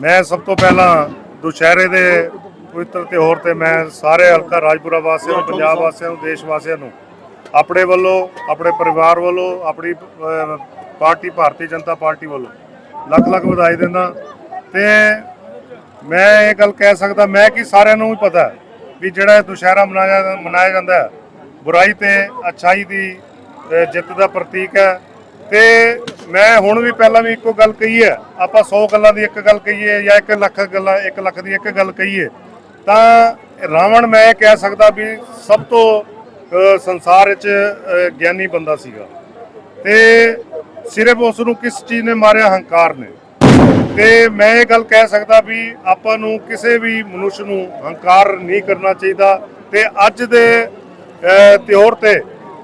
ਮੈਂ ਸਭ ਤੋਂ ਪਹਿਲਾਂ ਦੁਸ਼ਹਿਰੇ ਦੇ ਪਵਿੱਤਰ ਤਿਉਹਾਰ ਤੇ ਮੈਂ ਸਾਰੇ ਹਲਕਾ ਰਾਜਪੁਰਾ ਵਾਸੀਆਂ ਨੂੰ, ਪੰਜਾਬ ਵਾਸੀਆਂ ਨੂੰ, ਦੇਸ਼ ਵਾਸੀਆਂ ਨੂੰ, ਆਪਣੇ ਵੱਲੋਂ, ਆਪਣੇ ਪਰਿਵਾਰ ਵੱਲੋਂ, ਆਪਣੀ ਪਾਰਟੀ, ਭਾਰਤੀ ਜਨਤਾ ਪਾਰਟੀ ਵੱਲੋਂ ਲੱਖ ਲੱਖ ਵਧਾਈ ਦਿੰਦਾ। ਤੇ ਮੈਂ ਇਹ ਗੱਲ ਕਹਿ ਸਕਦਾ, ਮੈਂ ਕਿ ਸਾਰਿਆਂ ਨੂੰ ਵੀ ਪਤਾ ਵੀ ਜਿਹੜਾ ਇਹ ਦੁਸ਼ਹਿਰਾ ਮਨਾਇਆ ਮਨਾਇਆ ਜਾਂਦਾ ਹੈ, ਬੁਰਾਈ ਤੇ ਅੱਛਾਈ ਦੀ ਜਿੱਤ ਦਾ ਪ੍ਰਤੀਕ ਹੈ। ਤੇ ਮੈਂ ਹੁਣ ਵੀ ਪਹਿਲਾਂ ਵੀ ਇੱਕੋ ਗੱਲ ਕਹੀ ਹੈ ਆਪਾਂ 100 ਗੱਲਾਂ ਦੀ ਇੱਕ ਗੱਲ ਕਹੀਏ ਜਾਂ 1 ਲੱਖ ਗੱਲਾਂ 1 ਲੱਖ ਦੀ ਇੱਕ ਗੱਲ ਕਹੀਏ ਤਾਂ ਰਾਵਣ ਮੈਂ ਇਹ ਕਹਿ ਸਕਦਾ ਵੀ ਸਭ ਤੋਂ ਸੰਸਾਰ ਵਿੱਚ ਗਿਆਨੀ ਬੰਦਾ ਸੀਗਾ। ਤੇ ਸਿਰਫ ਉਸ ਨੂੰ ਕਿਸ ਚੀਜ਼ ਨੇ ਮਾਰਿਆ? ਹੰਕਾਰ ਨੇ। ਤੇ ਮੈਂ ਇਹ ਗੱਲ ਕਹਿ ਸਕਦਾ ਵੀ ਆਪਾਂ ਨੂੰ ਕਿਸੇ ਵੀ ਮਨੁੱਖ ਨੂੰ ਹੰਕਾਰ ਨਹੀਂ ਕਰਨਾ ਚਾਹੀਦਾ ਤੇ ਅੱਜ ਦੇ ਅਹ, ਤਿਉਹਾਰ ਤੇ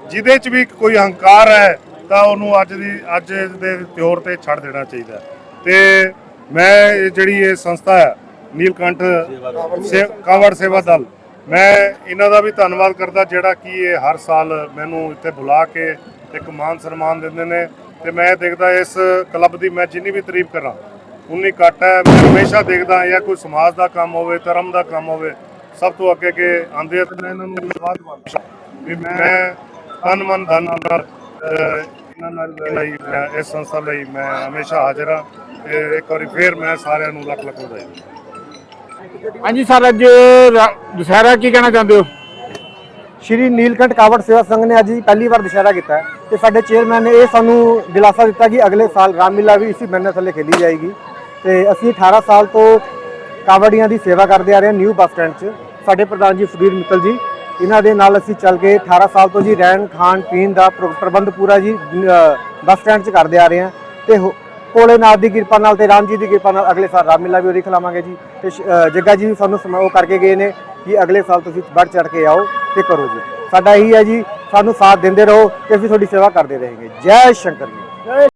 ਜਿਹਦੇ 'ਚ ਵੀ ਕੋਈ ਹੰਕਾਰ ਹੈ ਤਾਂ ਉਹਨੂੰ ਅੱਜ ਦੀ ਅੱਜ ਦੇ ਤਿਉਹਾਰ ਤੇ ਛੱਡ ਦੇਣਾ ਚਾਹੀਦਾ ਤੇ ਮੈਂ ਜਿਹੜੀ ਇਹ ਸੰਸਥਾ ਹੈ ਨੀਲਕੰਠ ਕਾਵੜ ਸੇਵਾ ਦਲ ਮੈਂ ਇਹਨਾਂ ਦਾ ਵੀ ਧੰਨਵਾਦ ਕਰਦਾ ਜਿਹੜਾ ਕਿ ਇਹ ਹਰ ਸਾਲ ਮੈਨੂੰ ਇੱਥੇ ਬੁਲਾ ਕੇ ਇੱਕ ਮਾਨ ਸਨਮਾਨ ਦਿੰਦੇ ਨੇ। ਤੇ ਮੈਂ ਦੇਖਦਾ ਇਸ ਕਲੱਬ ਦੀ ਮੈਂ ਜਿੰਨੀ ਵੀ ਤਾਰੀਫ ਕਰਾਂ ਉਨੀ ਘੱਟ ਹੈ। ਮੈਂ ਹਮੇਸ਼ਾ ਦੇਖਦਾ ਜਾਂ ਕੋਈ ਸਮਾਜ ਦਾ ਕੰਮ ਹੋਵੇ ਧਰਮ ਦਾ ਕੰਮ ਹੋਵੇ ਸਭ ਤੋਂ ਅੱਗੇ ਅੱਗੇ ਆਂਦੇ ਆ ਤੇ ਮੈਂ ਇਹਨਾਂ ਨੂੰ ਵੀ ਮੈਂ ਤਨ ਮਨ ਧਨ ਨਾਲ ਇਹਨਾਂ ਨਾਲ ਲਈ ਮੈਂ ਇਸ ਸੰਸਥਾ ਲਈ ਮੈਂ ਹਮੇਸ਼ਾ ਹਾਜ਼ਰ ਹਾਂ ਤੇ ਇੱਕ ਵਾਰੀ ਫੇਰ ਮੈਂ ਸਾਰਿਆਂ ਨੂੰ ਲੱਖ ਲੱਖ ਵਧਾਈ ਹਾਂਜੀ ਸਰ ਅੱਜ ਦੁਸਹਿਰਾ ਕੀ ਕਹਿਣਾ ਚਾਹੁੰਦੇ ਹੋ? ਸ਼੍ਰੀ ਨੀਲਕੰਠ ਕਾਵੜ ਸੇਵਾ ਸੰਘ ਨੇ ਅੱਜ ਪਹਿਲੀ ਵਾਰ ਦੁਸ਼ਹਿਰਾ ਕੀਤਾ ਤੇ ਸਾਡੇ ਚੇਅਰਮੈਨ ਨੇ ਇਹ ਸਾਨੂੰ ਦਿਲਾਸਾ ਦਿੱਤਾ ਕਿ ਅਗਲੇ ਸਾਲ ਰਾਮਲੀਲਾ ਵੀ ਇਸੇ ਬੈਨਰ ਥੱਲੇ ਖੇਲੀ ਜਾਏਗੀ। ਤੇ ਅਸੀਂ 18 ਸਾਲ ਤੋਂ ਕਾਵੜੀਆਂ ਦੀ ਸੇਵਾ ਕਰਦੇ ਆ ਰਹੇ ਹਾਂ ਨਿਊ ਬੱਸ ਸਟੈਂਡ 'ਚ। ਸਾਡੇ ਪ੍ਰਧਾਨ ਜੀ ਸੁਧੀਰ ਮਿੱਤਲ ਜੀ ਇਹਨਾਂ ਦੇ ਨਾਲ ਅਸੀਂ ਚੱਲ ਕੇ 18 ਸਾਲ ਤੋਂ ਜੀ ਰਹਿਣ ਖਾਣ ਪੀਣ ਦਾ ਪ੍ਰ- ਪ੍ਰਬੰਧ ਪੂਰਾ ਜੀ ਅ, ਬੱਸ ਸਟੈਂਡ 'ਚ ਕਰਦੇ ਆ ਰਹੇ ਹਾਂ। ਤੇ ਹੋ- ਭੋਲੇਨਾਥ ਦੀ ਕਿਰਪਾ ਨਾਲ ਤੇ ਰਾਮ ਜੀ ਦੀ ਕਿਰਪਾ ਨਾਲ ਅਗਲੇ ਸਾਲ ਰਾਮਲੀਲਾ ਵੀ ਉਹਦੀ ਖਿਲਾਵਾਂਗੇ ਜੀ। ਤੇ ਸ਼- ਅ, ਜੱਗਾ ਜੀ ਵੀ ਸਾਨੂੰ ਸਮ- ਉਹ ਕਰਕੇ ਗਏ ਨੇ ਕਿ ਅਗਲੇ ਸਾਲ ਤੁਸੀਂ ਵੱਧ ਚੜ ਕੇ ਆਓ ਤੇ ਕਰੋ ਜੀ। ਸਾਡਾ ਇਹੀ ਹੈ ਜੀ ਸਾਨੂੰ ਸਾਥ ਦਿੰਦੇ ਰਹੋ ਤੇ ਅਸੀਂ ਤੁਹਾਡੀ ਸੇਵਾ ਕਰਦੇ ਰਹਾਂਗੇ। ਜੈ ਸ਼ੰਕਰ ਜੀ।